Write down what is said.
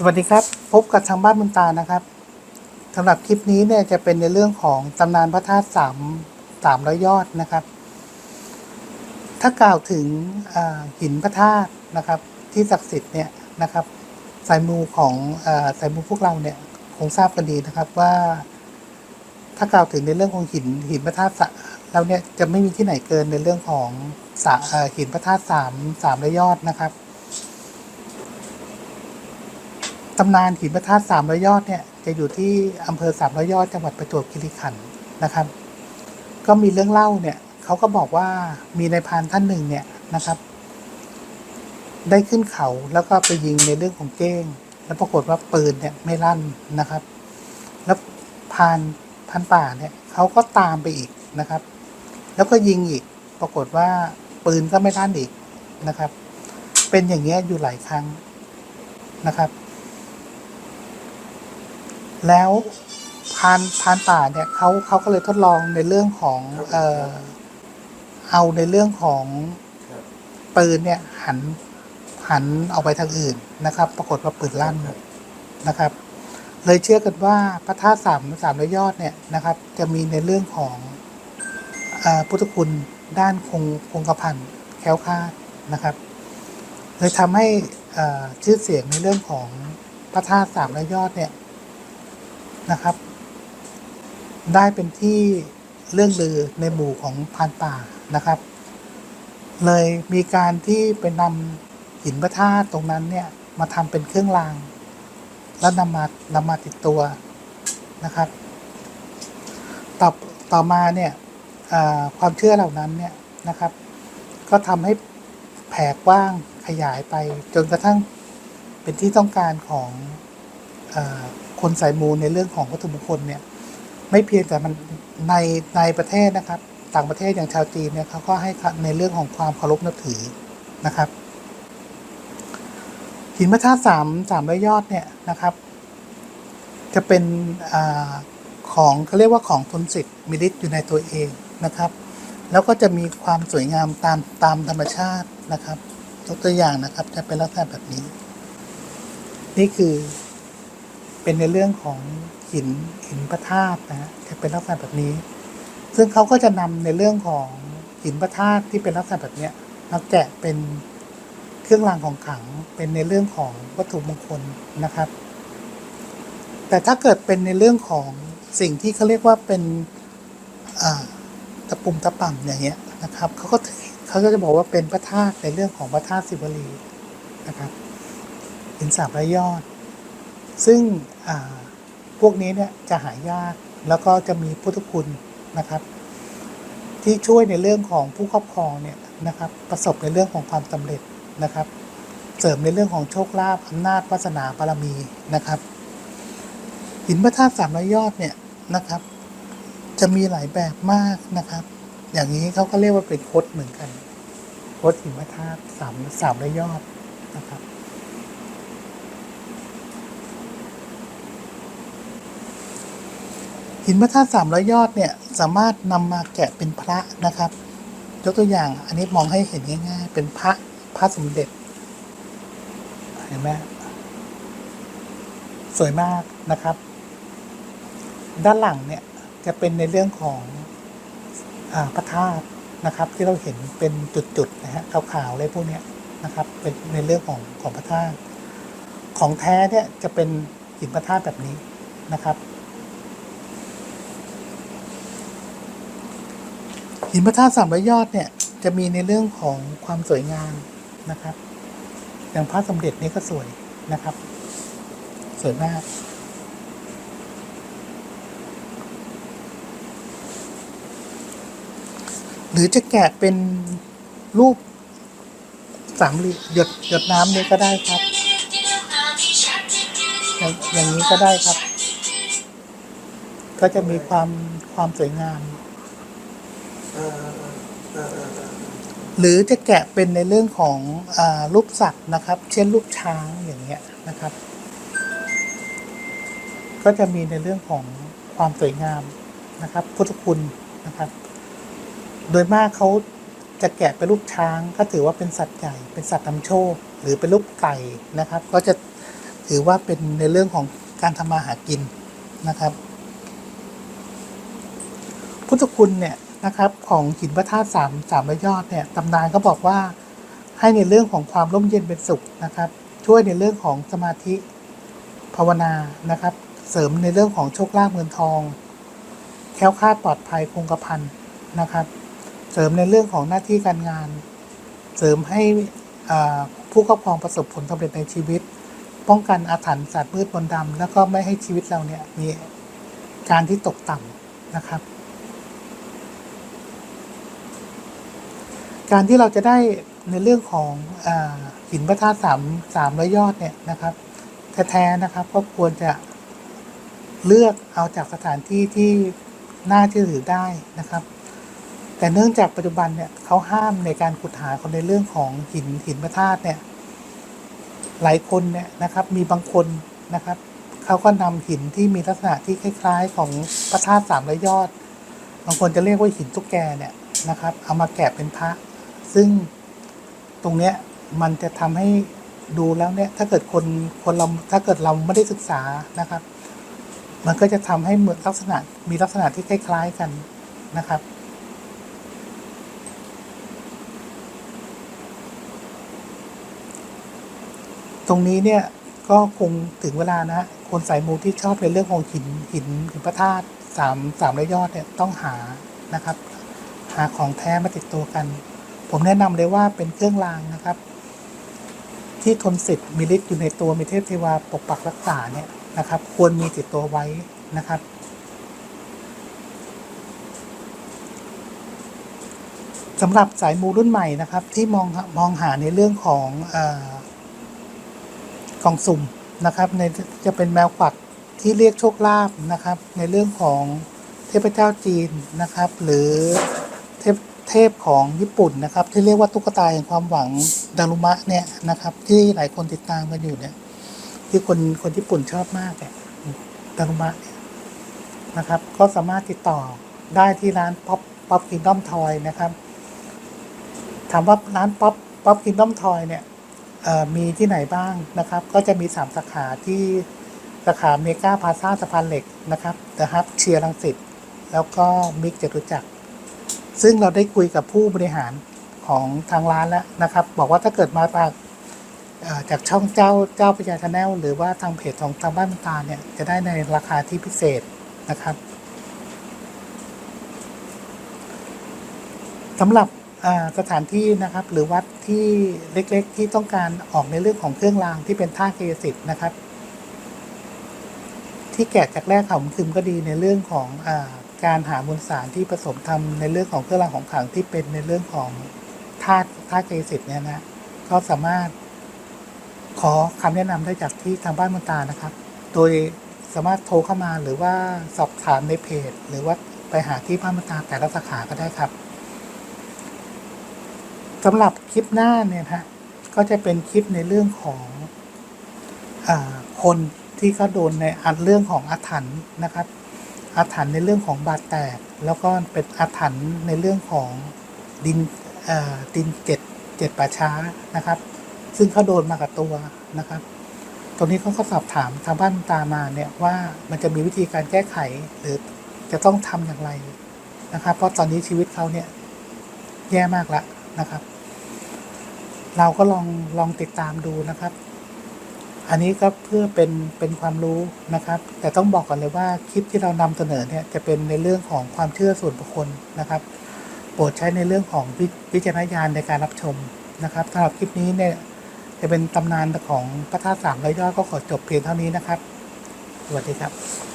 สวัสดีครับ พบกับทางบ้านบุญตานะครับสำหรับคลิปนี้เนี่ยจะเป็นในเรื่องของตำนานพระธาตุสามสามร้อยยอดนะครับ ถ้ากล่าวถึงหินพระธาตุนะครับ ที่ศักดิ์สิทธิ์เนี่ยนะครับสายมูของอสายมูพวกเราเนี่ยคงทราบกันดีนะครับว่า ถ้ากล่าวถึงในเรื่องของหินหินพระธาตุสเราเนี่ยจะไม่มีที่ไหนเกินในเรื่องของหินพระธาตุสามสามร้อยยอดนะครับ ตำนานหินพระธาตุสามร้อยยอดเนี่ยจะอยู่ที่อำเภอสามร้อยยอดจังหวัดประจวบคีรีขันธ์นะครับ ก็มีเรื่องเล่าเนี่ยเขาก็บอกว่ามีนายพรานท่านหนึ่งเนี่ยนะครับ ได้ขึ้นเขาแล้วก็ไปยิงในเรื่องของเก้ง แล้วปรากฏว่าปืนเนี่ยไม่ลั่นนะครับ แล้วพานพรานป่าเนี่ยเขาก็ตามไปอีกนะครับ แล้วก็ยิงอีก ปรากฏว่าปืนก็ไม่ลั่นอีกนะครับ เป็นอย่างเงี้ยอยู่หลายครั้งนะครับ แล้วพานพานป่าเนี่ยเขาเขาก็เลยทดลองในเรื่องของเออเอาในเรื่องของปืนเนี่ยหันหันออกไปทางอื่นนะครับ ปรากฏว่าปืนลั่นนะครับ เลยเชื่อกันว่าพระธาตุสามสามร้อยยอดเนี่ยนะครับ จะมีในเรื่องของอ่อพุทธคุณด้านคงคงกระพันแค้วคาดนะครับ เลยทำให้อ่อชื่อเสียงในเรื่องของพระธาตุสามร้อยยอดเนี่ย นะครับ ได้เป็นที่เรื่องลือในหมู่ของพานป่านะครับ เลยมีการที่ไปนำหินพระธาตุตรงนั้นเนี่ยมาทำเป็นเครื่องราง แล้วนำมานำมาติดตัวนะครับ ต่อต่อมาเนี่ยความเชื่อเหล่านั้นเนี่ยนะครับ ก็ทำให้แผ่กว้างขยายไปจนกระทั่งเป็นที่ต้องการของ คนสายมูในเรื่องของวัตถุมงคลเนี่ยไม่เพียงแต่มันในในประเทศนะครับ ต่างประเทศอย่างชาวจีนเนี่ยเขาก็ให้ในเรื่องของความเคารพนับถือนะครับหินพระธาตุสามสามร้อยยอดเนี่ยนะครับ จะเป็นอาของเขาเรียกว่าของทนสิทธิ์มีฤทธิ์อยู่ในตัวเองนะครับ แล้วก็จะมีความสวยงามตามตามธรรมชาตินะครับยกตัวอย่างนะครับจะเป็นลักษณะแบบนี้ นี่คือ เป็นในเรื่องของหินหินพระธาตุนะฮะจะเป็นลักษณะแบบนี้ ซึ่งเขาก็จะนำในเรื่องของหินพระธาตุที่เป็นลักษณะแบบเนี้ยมาแกะเป็นเครื่องรางของขลังเป็นในเรื่องของวัตถุมงคลนะครับ แต่ถ้าเกิดเป็นในเรื่องของสิ่งที่เขาเรียกว่าเป็นตะปุ่มตะป่ำอย่างเงี้ยนะครับเขาก็เขาก็จะบอกว่าเป็นพระธาตุในเรื่องของพระธาตุศิวลีนะครับหินสามร้อยยอด ซึ่งพวกนี้เนี่ยจะหายากแล้วก็จะมีพุทธคุณนะครับ ที่ช่วยในเรื่องของผู้ครอบครองเนี่ยนะครับประสบในเรื่องของความสำเร็จนะครับ เสริมในเรื่องของโชคลาภอำนาจวาสนาบารมีนะครับ หินพระธาตุสามร้อยยอดเนี่ยนะครับ จะมีหลายแบบมากนะครับ อย่างนี้เขาก็เรียกว่าเป็นโคดเหมือนกันโคดหินพระธาตุสามสามร้อยยอดนะครับ หินพระธาตุสามร้อยยอดเนี่ยสามารถนำมาแกะเป็นพระนะครับยกตัวอย่างอันนี้มองให้เห็นง่ายๆ เป็นพระพระสมเด็จเห็นไหมสวยมากนะครับ ด้านหลังเนี่ยจะเป็นในเรื่องของอพระธาตุนะครับ ที่เราเห็นเป็นจุดๆนะฮะขาวๆอะไรพวกเนี้ยนะครับ เป็นในเรื่องของของพระธาตุของแท้เนี่ยจะเป็นหินพระธาตุแบบนี้นะครับ หินพระธาตุสามร้อยยอดเนี่ยจะมีในเรื่องของความสวยงามนะครับ อย่างพระสมเด็จนี่ก็สวยนะครับ สวยมาก หรือจะแกะเป็นรูปสามเหลี่ยมหยดหยดน้ำเนี่ยก็ได้ครับอยอย่างนี้ก็ได้ครับ ก็จะมีความความสวยงาม หรือจะแกะเป็นในเรื่องของอรูปสัตว์นะครับ เช่นรูปช้างอย่างเงี้ยนะครับ ก็จะมีในเรื่องของความสวยงามนะครับ พุทธคุณนะครับ โดยมากเขาจะแกะเป็นรูปช้างก็ถือว่าเป็นสัตว์ใหญ่เป็นสัตว์นำโชค หรือเป็นรูปไก่นะครับ ก็จะถือว่าเป็นในเรื่องของการทำมาหากินนะครับ พุทธคุณเนี่ย นะครับของหินพระธาตุสามสามร้ยยอดเนี่ยตำนานก็บอกว่าให้ในเรื่องของความร่มเย็นเป็นสุขนะครับ ช่วยในเรื่องของสมาธิภาวนานะครับ เสริมในเรื่องของโชคลาภเงินทอง แคล้วคลาดปลอดภัยคงกระพันนะครับ เสริมในเรื่องของหน้าที่การงาน เสริมให้ผู้ครอบครองประสบผลสำเร็จในชีวิต ป้องกันอาถรรพ์ศาสตร์มืดมนดำแล้วก็ไม่ให้ชีวิตเราเนี่ยมีการที่ตกต่ำนะครับ การที่เราจะได้ในเรื่องของอหินพระธาตุสามสามร้อยยอดเนี่ยนะครับแท้ๆนะครับก็ควรจะเลือกเอาจากสถานที่ที่น่าเชื่อถือได้นะครับ แต่เนื่องจากปัจจุบันเนี่ยเขาห้ามในการขุดหาคนในเรื่องของหินหินพระธาตุเนี่ยหลายคนเนี่ยนะครับมีบางคนนะครับเขาก็นำหินที่มีลักษณะที่คล้ายๆ ของพระธาตุสามร้อยยอด บางคนจะเรียกว่าหินตุ๊กแกเนี่ยนะครับ เอามาแกะเป็นพระ ซึ่งตรงเนี้ยมันจะทำให้ดูแล้วเนี่ยถ้าเกิดคนคนเราถ้าเกิดเราไม่ได้ศึกษานะครับ มันก็จะทำให้เหมือนลักษณะมีลักษณะที่คล้าย ๆกันนะครับตรงนี้เนี่ยก็คงถึงเวลานะคนสายมูที่ชอบในเรื่องของหินหินหินพระธาตุสามสามร้อยยอดเนี่ยต้องหานะครับ หาของแท้มาติดตัวกัน ผมแนะนำเลยว่าเป็นเครื่องรางนะครับ ที่ทนสิทธิ์มีฤทธิ์อยู่ในตัวมีเทพเทวาปกปักรักษาเนี่ยนะครับ ควรมีติดตัวไว้นะครับสำหรับสายมูรุ่นใหม่นะครับ ที่มองมองหาในเรื่องของกล่องสุ่มนะครับในจะเป็นแมวกวักที่เรียกโชคลาภนะครับ ในเรื่องของเทพเจ้าจีนนะครับ หรือเทพ เทพของญี่ปุ่นนะครับ ที่เรียกว่าตุ๊กตาแห่งความหวังดารุมะเนี่ยนะครับ ที่หลายคนติดตามกันอยู่เนี่ย ที่คนคนญี่ปุ่นชอบมากเนี่ยดารุมะเนี่ยนะครับ ก็สามารถติดต่อได้ที่ร้านป๊อปป๊อปกินด้อมทอยนะครับถามว่าร้านป๊อปป๊อปกินด้อมทอยเนี่ยมีที่ไหนบ้างนะครับ ก็จะมี 3 สาขาที่สาขาเมกาพาซาสะพานเหล็กนะครับนะครับเชียร์ลังสิตแล้วก็มิกจตุจักร ซึ่งเราได้คุยกับผู้บริหารของทางร้านแล้วนะครับ บอกว่าถ้าเกิดมาจากจากช่องเจ้าเจ้าพญาชาแนลหรือว่าทางเพจของทางบ้านมันตาเนี่ยจะได้ในราคาที่พิเศษนะครับสำหรับสถานที่นะครับหรือวัดที่เล็กๆ ที่ต้องการออกในเรื่องของเครื่องรางที่เป็นท่าเกสิทธ์นะครับ ที่แกะจากแร่เขาคึมก็ดีในเรื่องของอ การหามวลสารที่ผสมทำในเรื่องของเครื่องรางของขลังที่เป็นในเรื่องของธาตุธาตุเกสิทธิ์เนี่ยนะก็สามารถขอคำแนะนำได้จากที่ทางบ้านมนตานะครับ โดยสามารถโทรเข้ามาหรือว่าสอบถามในเพจ หรือว่าไปหาที่บ้านมนตาแต่ละสาขาก็ได้ครับสำหรับคลิปหน้าเนี่ยนะฮะก็จะเป็นคลิปในเรื่องของอคนที่เขาโดนในอันเรื่องของอาถรรพ์นะครับ อาถรรพ์ในเรื่องของบาดแตก แล้วก็เป็นอาถรรพ์ในเรื่องของดินเอ่อดินเจ็ดเจ็ดป่าช้านะครับ ซึ่งเขาโดนมากับตัวนะครับ ตรงนี้เขาก็สอบถามทางบ้านตามาเนี่ยว่ามันจะมีวิธีการแก้ไขหรือจะต้องทำอย่างไรนะครับ เพราะตอนนี้ชีวิตเขาเนี่ยแย่มากล้วนะครับ เราก็ลองลองติดตามดูนะครับ อันนี้ก็เพื่อเป็นเป็นความรู้นะครับ แต่ต้องบอกก่อนเลยว่าคลิปที่เรานำเสนอเนี่ยจะเป็นในเรื่องของความเชื่อส่วนบุคคลนะครับ โปรดใช้ในเรื่องของวิวิจารณญาณในการรับชมนะครับสำหรับคลิปนี้เนี่ยจะเป็นตำนานของพระธาตุสามร้อยยอดก็ขอจบเพียงเท่านี้นะครับ สวัสดีครับ